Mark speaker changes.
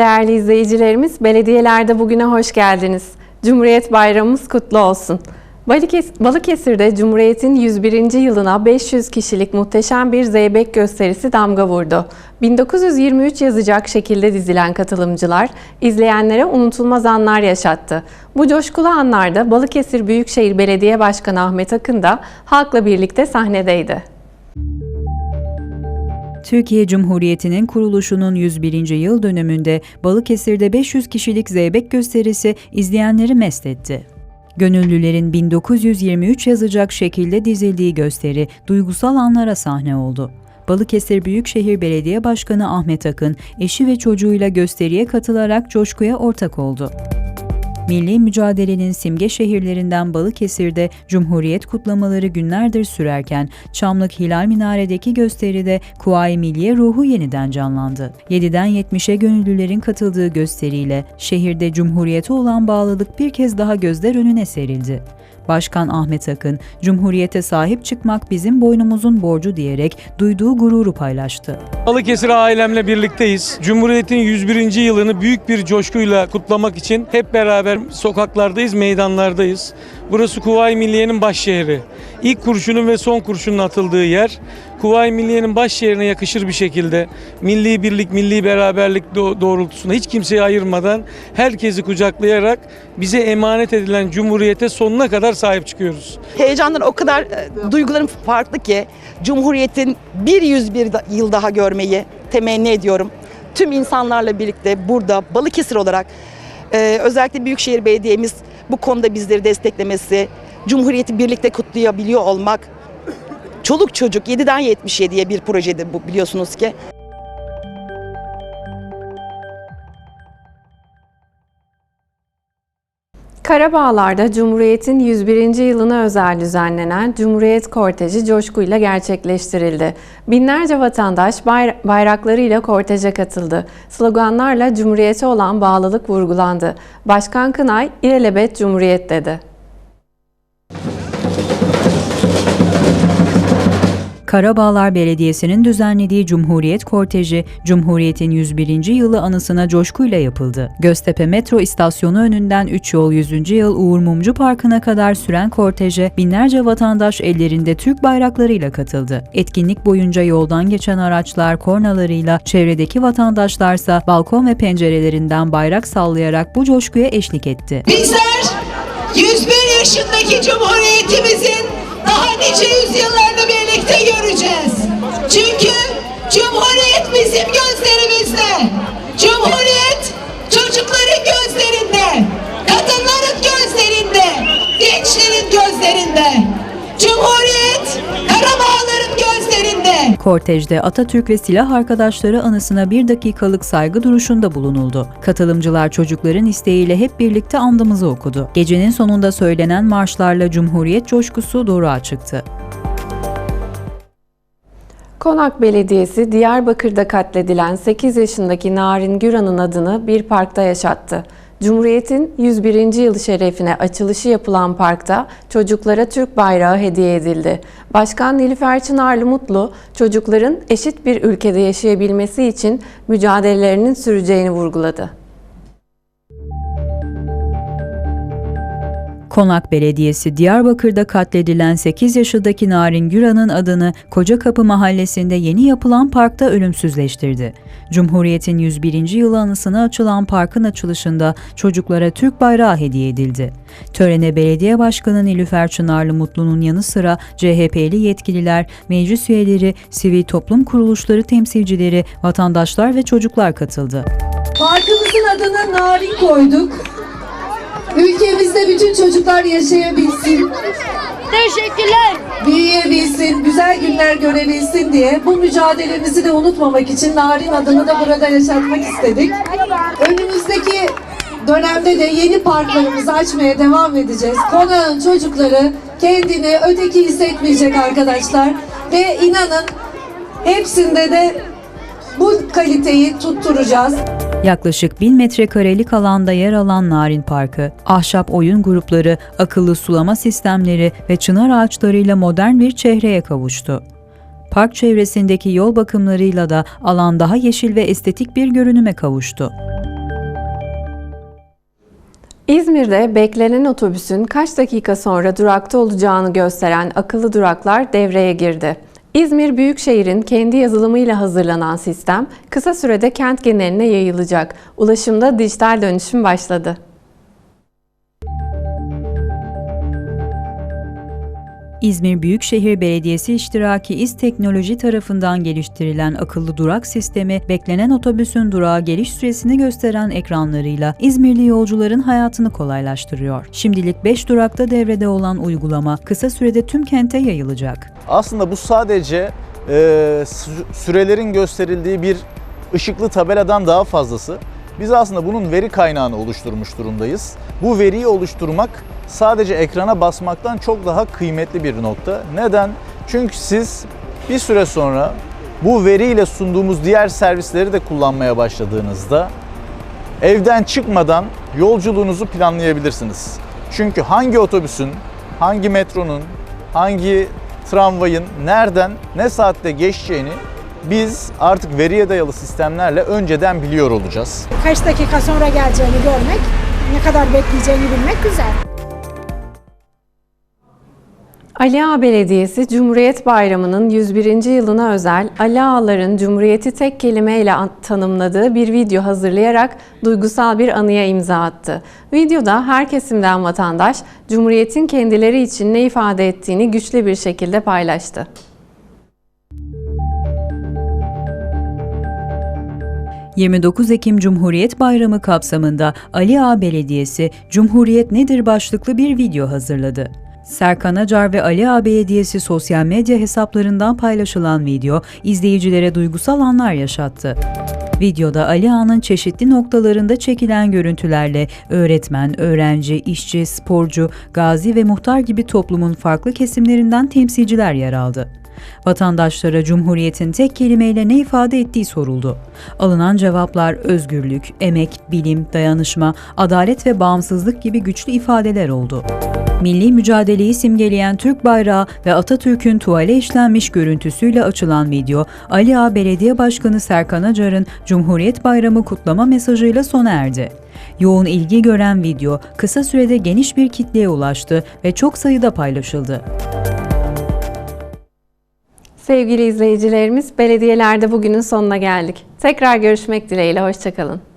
Speaker 1: değerli izleyicilerimiz, belediyelerde bugüne hoş geldiniz. Cumhuriyet Bayramımız kutlu olsun. Balıkes- Balıkesir'de Cumhuriyet'in 101. yılına 500 kişilik muhteşem bir zeybek gösterisi damga vurdu. 1923 yazacak şekilde dizilen katılımcılar, izleyenlere unutulmaz anlar yaşattı. Bu coşkulu anlarda Balıkesir Büyükşehir Belediye Başkanı Ahmet Akın da halkla birlikte sahnedeydi.
Speaker 2: Türkiye Cumhuriyeti'nin kuruluşunun 101. yıl dönümünde Balıkesir'de 500 kişilik zeybek gösterisi izleyenleri mest etti. Gönüllülerin 1923 yazacak şekilde dizildiği gösteri duygusal anlara sahne oldu. Balıkesir Büyükşehir Belediye Başkanı Ahmet Akın, eşi ve çocuğuyla gösteriye katılarak coşkuya ortak oldu. Milli mücadelenin simge şehirlerinden Balıkesir'de Cumhuriyet kutlamaları günlerdir sürerken Çamlık Hilal Minare'deki gösteride Kuvayi Milliye ruhu yeniden canlandı. 7'den 70'e gönüllülerin katıldığı gösteriyle şehirde Cumhuriyete olan bağlılık bir kez daha gözler önüne serildi. Başkan Ahmet Akın, Cumhuriyete sahip çıkmak bizim boynumuzun borcu diyerek duyduğu gururu paylaştı.
Speaker 3: Balıkesir ailemle birlikteyiz. Cumhuriyet'in 101. yılını büyük bir coşkuyla kutlamak için hep beraber sokaklardayız, meydanlardayız. Burası Kuvayi Milliye'nin baş şehri. İlk kurşunun ve son kurşunun atıldığı yer. Kuvayi Milliye'nin baş şehrine yakışır bir şekilde milli birlik, milli beraberlik do- doğrultusunda hiç kimseyi ayırmadan herkesi kucaklayarak bize emanet edilen Cumhuriyete sonuna kadar sahip çıkıyoruz.
Speaker 4: Heyecanlar o kadar e, duygularım farklı ki Cumhuriyet'in bir yüz bir da- yıl daha görmeyi temenni ediyorum. Tüm insanlarla birlikte burada Balıkesir olarak e, özellikle Büyükşehir Belediye'miz bu konuda bizleri desteklemesi, Cumhuriyeti birlikte kutlayabiliyor olmak Çoluk çocuk 7'den 77'ye bir projedir bu biliyorsunuz ki.
Speaker 1: Karabağlar'da Cumhuriyet'in 101. yılına özel düzenlenen Cumhuriyet Korteji coşkuyla gerçekleştirildi. Binlerce vatandaş bayra- bayraklarıyla korteje katıldı. Sloganlarla Cumhuriyete olan bağlılık vurgulandı. Başkan Kınay, İlelebet Cumhuriyet dedi.
Speaker 2: Karabağlar Belediyesi'nin düzenlediği Cumhuriyet Korteji, Cumhuriyet'in 101. yılı anısına coşkuyla yapıldı. Göztepe metro istasyonu önünden 3 yol 100. yıl Uğur Mumcu Parkı'na kadar süren korteje binlerce vatandaş ellerinde Türk bayraklarıyla katıldı. Etkinlik boyunca yoldan geçen araçlar kornalarıyla, çevredeki vatandaşlarsa balkon ve pencerelerinden bayrak sallayarak bu coşkuya eşlik etti.
Speaker 5: Bizler 101 yaşındaki Cumhuriyetimizin daha nice
Speaker 2: Kortejde Atatürk ve silah arkadaşları anısına bir dakikalık saygı duruşunda bulunuldu. Katılımcılar çocukların isteğiyle hep birlikte andımızı okudu. Gecenin sonunda söylenen marşlarla Cumhuriyet coşkusu doğruğa çıktı.
Speaker 1: Konak Belediyesi Diyarbakır'da katledilen 8 yaşındaki Narin Güran'ın adını bir parkta yaşattı. Cumhuriyet'in 101. yılı şerefine açılışı yapılan parkta çocuklara Türk bayrağı hediye edildi. Başkan Nilüfer Çınarlı Mutlu, çocukların eşit bir ülkede yaşayabilmesi için mücadelelerinin süreceğini vurguladı.
Speaker 2: Konak Belediyesi Diyarbakır'da katledilen 8 yaşındaki Narin Güran'ın adını Kocakapı Mahallesi'nde yeni yapılan parkta ölümsüzleştirdi. Cumhuriyet'in 101. yılı anısına açılan parkın açılışında çocuklara Türk bayrağı hediye edildi. Törene Belediye Başkanı Nilüfer Çınarlı Mutlu'nun yanı sıra CHP'li yetkililer, meclis üyeleri, sivil toplum kuruluşları temsilcileri, vatandaşlar ve çocuklar katıldı.
Speaker 6: Parkımızın adına Narin koyduk. Ülkemizde bütün çocuklar yaşayabilsin,
Speaker 7: Teşekkürler.
Speaker 6: büyüyebilsin, güzel günler görebilsin diye bu mücadelemizi de unutmamak için Narin adını da burada yaşatmak istedik. Önümüzdeki dönemde de yeni parklarımızı açmaya devam edeceğiz. Konağın çocukları kendini öteki hissetmeyecek arkadaşlar ve inanın hepsinde de bu kaliteyi tutturacağız.
Speaker 2: Yaklaşık 1000 metrekarelik alanda yer alan Narin Parkı, ahşap oyun grupları, akıllı sulama sistemleri ve çınar ağaçlarıyla modern bir çehreye kavuştu. Park çevresindeki yol bakımlarıyla da alan daha yeşil ve estetik bir görünüme kavuştu.
Speaker 1: İzmir'de beklenen otobüsün kaç dakika sonra durakta olacağını gösteren akıllı duraklar devreye girdi. İzmir Büyükşehir'in kendi yazılımıyla hazırlanan sistem kısa sürede kent geneline yayılacak. Ulaşımda dijital dönüşüm başladı.
Speaker 2: İzmir Büyükşehir Belediyesi iştiraki İZ Teknoloji tarafından geliştirilen akıllı durak sistemi, beklenen otobüsün durağa geliş süresini gösteren ekranlarıyla İzmirli yolcuların hayatını kolaylaştırıyor. Şimdilik 5 durakta devrede olan uygulama kısa sürede tüm kente yayılacak.
Speaker 8: Aslında bu sadece e, sü- sürelerin gösterildiği bir ışıklı tabeladan daha fazlası. Biz aslında bunun veri kaynağını oluşturmuş durumdayız. Bu veriyi oluşturmak sadece ekrana basmaktan çok daha kıymetli bir nokta. Neden? Çünkü siz bir süre sonra bu veriyle sunduğumuz diğer servisleri de kullanmaya başladığınızda evden çıkmadan yolculuğunuzu planlayabilirsiniz. Çünkü hangi otobüsün, hangi metronun, hangi tramvayın nereden, ne saatte geçeceğini biz artık veriye dayalı sistemlerle önceden biliyor olacağız.
Speaker 9: kaç dakika sonra geleceğini görmek, ne kadar bekleyeceğini bilmek güzel.
Speaker 1: Ali Ağa Belediyesi Cumhuriyet Bayramı'nın 101. yılına özel Ali Ağaların Cumhuriyeti tek kelimeyle an- tanımladığı bir video hazırlayarak duygusal bir anıya imza attı. Videoda her kesimden vatandaş Cumhuriyet'in kendileri için ne ifade ettiğini güçlü bir şekilde paylaştı.
Speaker 2: ...29 Ekim Cumhuriyet Bayramı kapsamında Ali Ağa Belediyesi Cumhuriyet Nedir başlıklı bir video hazırladı. Serkan Acar ve Ali Ağa Belediyesi sosyal medya hesaplarından paylaşılan video izleyicilere duygusal anlar yaşattı. Videoda Ali Ağa'nın çeşitli noktalarında çekilen görüntülerle öğretmen, öğrenci, işçi, sporcu, gazi ve muhtar gibi toplumun farklı kesimlerinden temsilciler yer aldı. Vatandaşlara Cumhuriyet'in tek kelimeyle ne ifade ettiği soruldu. Alınan cevaplar özgürlük, emek, bilim, dayanışma, adalet ve bağımsızlık gibi güçlü ifadeler oldu. Milli mücadeleyi simgeleyen Türk bayrağı ve Atatürk'ün tuvale işlenmiş görüntüsüyle açılan video, Ali Ağa Belediye Başkanı Serkan Acar'ın Cumhuriyet Bayramı kutlama mesajıyla sona erdi. Yoğun ilgi gören video kısa sürede geniş bir kitleye ulaştı ve çok sayıda paylaşıldı.
Speaker 1: Sevgili izleyicilerimiz, belediyelerde bugünün sonuna geldik. Tekrar görüşmek dileğiyle, hoşçakalın.